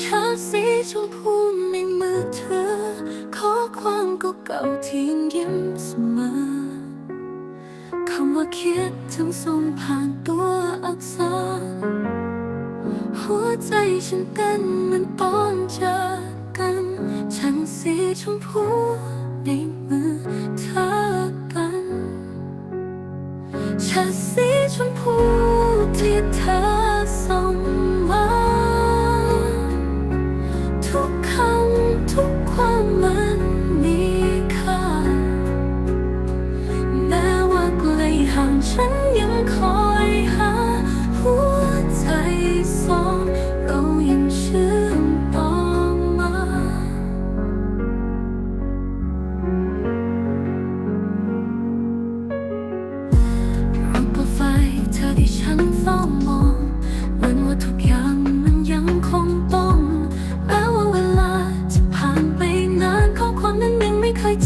ชาสีชมพูในมือเธอ ขอความเก่าๆที่ยังยิ้มเสมอคำว่าคิดถึงส่งผ่านตัวอักษร หัวใจฉันเต้นเหมันตอนเจอกันฉันสีชมพูในมือเธอกันฉันสีชมพูที่เธอ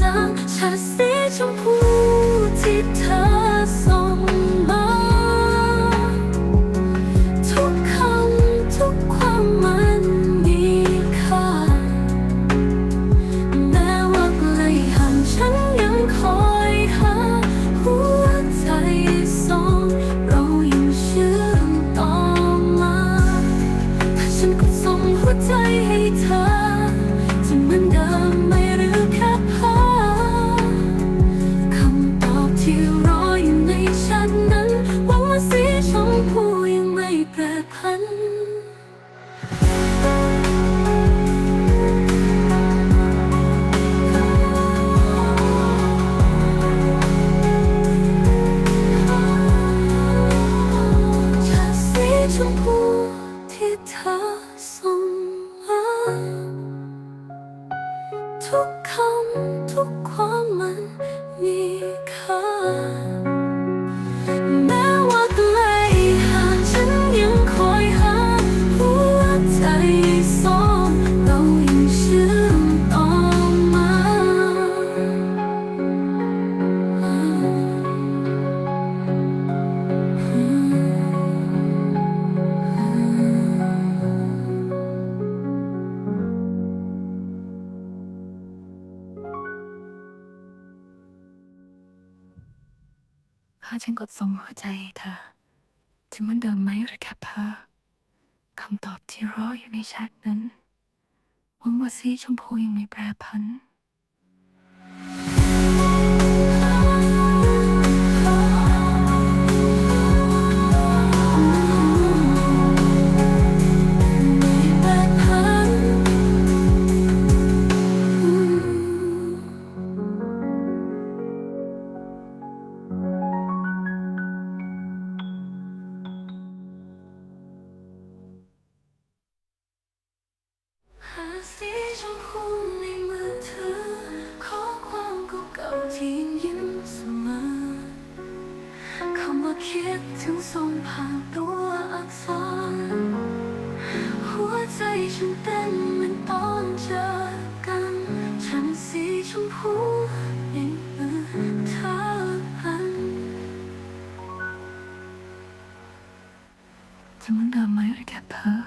จังฉันสีชมพูที่เธอ ชมพูที่เธอส่งมาทุกคำทุกความมันมีค่า ถ้าฉันกดส่งหัวใจเธอจะเหมือนเดิมไหมหรือแค่เพอคำตอบที่รออยู่ในแชทนั้นหวังว่าสีชมพูยังไม่แปรพันไคิดถึงทรงผ่านตัวอักษร หัวใจฉันเต้นเหมือนตอนเจอกัน ฉันสีชมพูในมือเธอพันจะมือนเดิมไหมหรือแค่เพ้อ